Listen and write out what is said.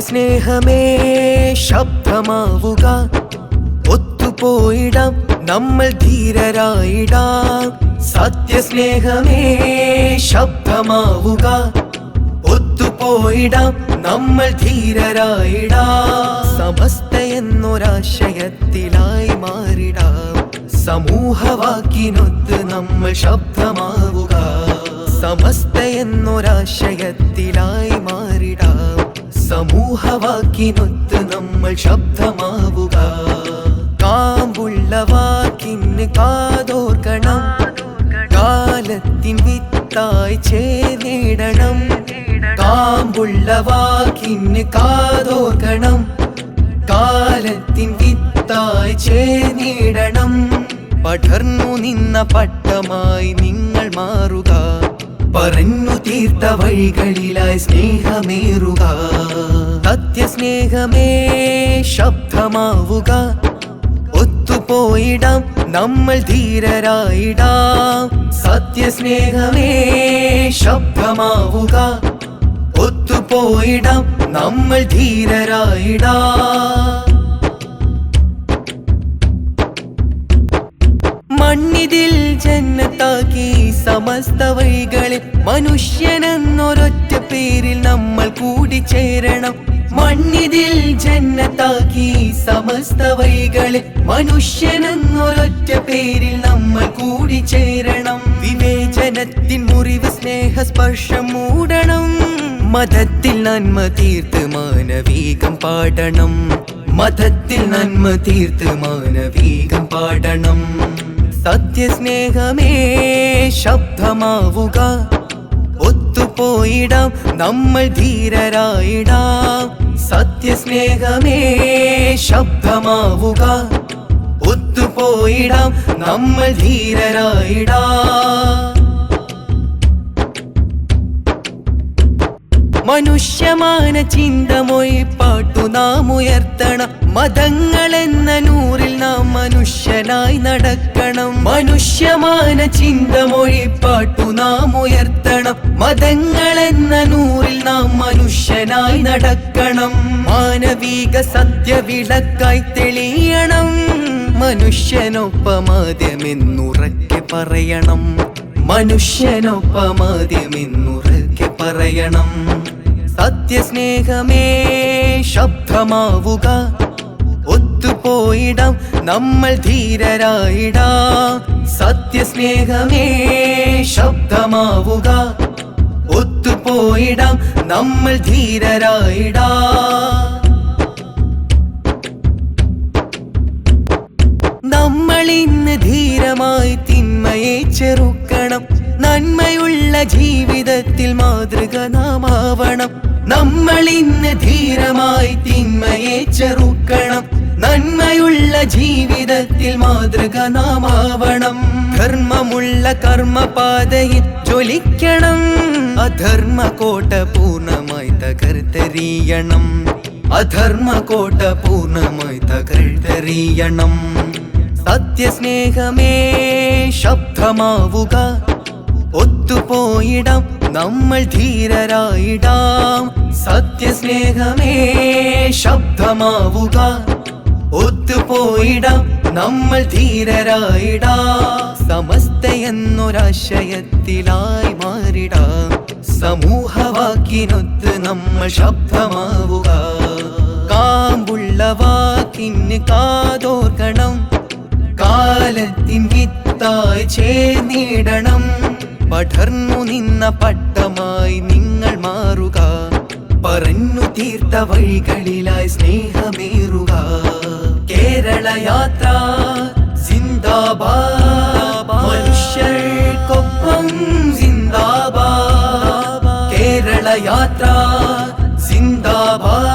സത്യസ്നേഹമേ ശബ്ദമാവുക. ഒത്തുപോയിടാം നമ്മൾ ധീരരായിടാം. സത്യസ്നേഹമേ ശബ്ദമാവുക. ഒത്തുപോയിടാം നമ്മൾ ധീരരായിടാം. സമസ്ത എന്നൊരാശയത്തിലായി മാറിടാം. സമൂഹവാക്കിനൊത്ത് നമ്മൾ ശബ്ദമാവുക. സമസ്ത എന്നൊരാശയത്തിലായി മാറിടാം. സമൂഹവാക്കിനൊത്ത് നമ്മൾ ശബ്ദമാവുക. കാമ്പുള്ള വാക്കിന് കാതോർക്കണം. കാലത്തിൻ വിത്തായി ചേർന്നിടണം കാമ്പുള്ള വാക്കിന് കാതോർക്കണം. കാലത്തിൻ വിത്തായി ചേർന്നിടണം പടർന്നു നിന്ന പട്ടമായി നിങ്ങൾ മാറുക. പറഞ്ഞു തീർത്ത വഴികളിലായി സ്നേഹമേറുക. സത്യസ്നേഹമേ ശബ്ദമാവുക. ഒത്തുപോയിടാം നമ്മൾ ധീരരായിടാം. സത്യസ്നേഹമേ ശബ്ദമാവുക. ഒത്തുപോയിടാം നമ്മൾ ധീരരായിടാം. മണ്ണിതിൽ ജന്നത്താക്കി സമസ്ത വഴികളിൽ മനുഷ്യനെന്നൊരൊറ്റ പേരിൽ നമ്മൾ കൂടിച്ചേരണം മണ്ണിതിൽ ജന്നത്താക്കി സമസ്ത വഴികളിൽ മനുഷ്യനെന്നൊരൊറ്റ പേരിൽ നമ്മൾ കൂടിച്ചേരണം വിവേചനത്തിൻ മുറിവ് സ്നേഹ സ്പർശം മൂടണം. മതത്തിൽ നന്മ തീർത്ത് മാനവീകം പാടണം. മതത്തിൽ നന്മ തീർത്ത് മാനവീകം പാടണം. സത്യസ്നേഹമേ ശബ്ദമാവുക. ഒത്തുപോയിടാം നമ്മൾ ധീരരായിടാം. സത്യസ്നേഹമേ ശബ്ദമാവുക. ഒത്തുപോയിടാം നമ്മൾ ധീരരായിടാം. മനുഷ്യമാന ചിന്തമൊഴി പാട്ടു നാം ഉയർത്തണം മതങ്ങളെന്ന മനുഷ്യനായി നടക്കണം. മനുഷ്യമാന ചിന്ത മൊഴിപ്പാട്ടു നാം ഉയർത്തണം. മതങ്ങളെന്ന നൂറിൽ നാം മനുഷ്യനായി നടക്കണം. മാനവിക സത്യവിളക്കായി തെളിയണം. മനുഷ്യനൊപ്പമാദ്യമെന്നുറക്കെ പറയണം. മനുഷ്യനൊപ്പമാദ്യമെന്നുറക്കെ പറയണം. സത്യസ്നേഹമേ ശബ്ദമാവുക. ഒത്തുപോയിടാം. നമ്മൾ ധീരരായിടാ. സത്യസ്നേഹമേ ശബ്ദമാവുക. ഒത്തുപോയിടാം. നമ്മൾ ധീരരായിടാ. നമ്മൾ ഇന്ന് ധീരമായി തിന്മയെ ചെറുക്കണം. നന്മയുള്ള ജീവിതത്തിൽ മാതൃക നാമാവണം. നമ്മൾ ഇന്ന് ധീരമായി തിന്മയെ ചെറുക്കണം. നന്മയുള്ള ജീവിതത്തിൽ മാതൃക നാമാവണം. ധർമ്മമുള്ള കർമ്മപാതയിൽ ചൊലിക്കണം അധർമ്മ കോട്ട പൂർണമായി തകർത്തെറിയണം. അധർമ്മ കോട്ട പൂർണമായി തകർത്തെറിയണം. സത്യസ്നേഹമേ ശബ്ദമാവുക. ഒത്തുപോയിടാം നമ്മൾ ധീരരായിടാം. സത്യസ്നേഹമേ ശബ്ദമാവുക. ഒത്തുപോയിടാം നമ്മൾ ധീരരായിടാ. സമസ്ത എന്നൊരാശയത്തിലായി മാറിടാ. സമൂഹവാക്കിനൊത്ത് നമ്മൾ ശബ്ദമാവുക. കാമ്പുള്ള വാക്കിന് കാതോർക്കണം. കാലത്തിൻ വിത്തായി ചേർന്നിടണം. പടർന്നു നിന്ന പട്ടമായി നിങ്ങൾ മാറുക. പറഞ്ഞു തീർത്ത വഴികളിലായി സ്നേഹമേറുക. യാത്ര സിന്ദാബാദ് മനുഷ്യർക്കൊപ്പം സിന്ദാബാദ് കേരള യാത്ര സിന്ദാബാദ് മനുഷ്യർക്കൊപ്പം സിന്ദാബാദ്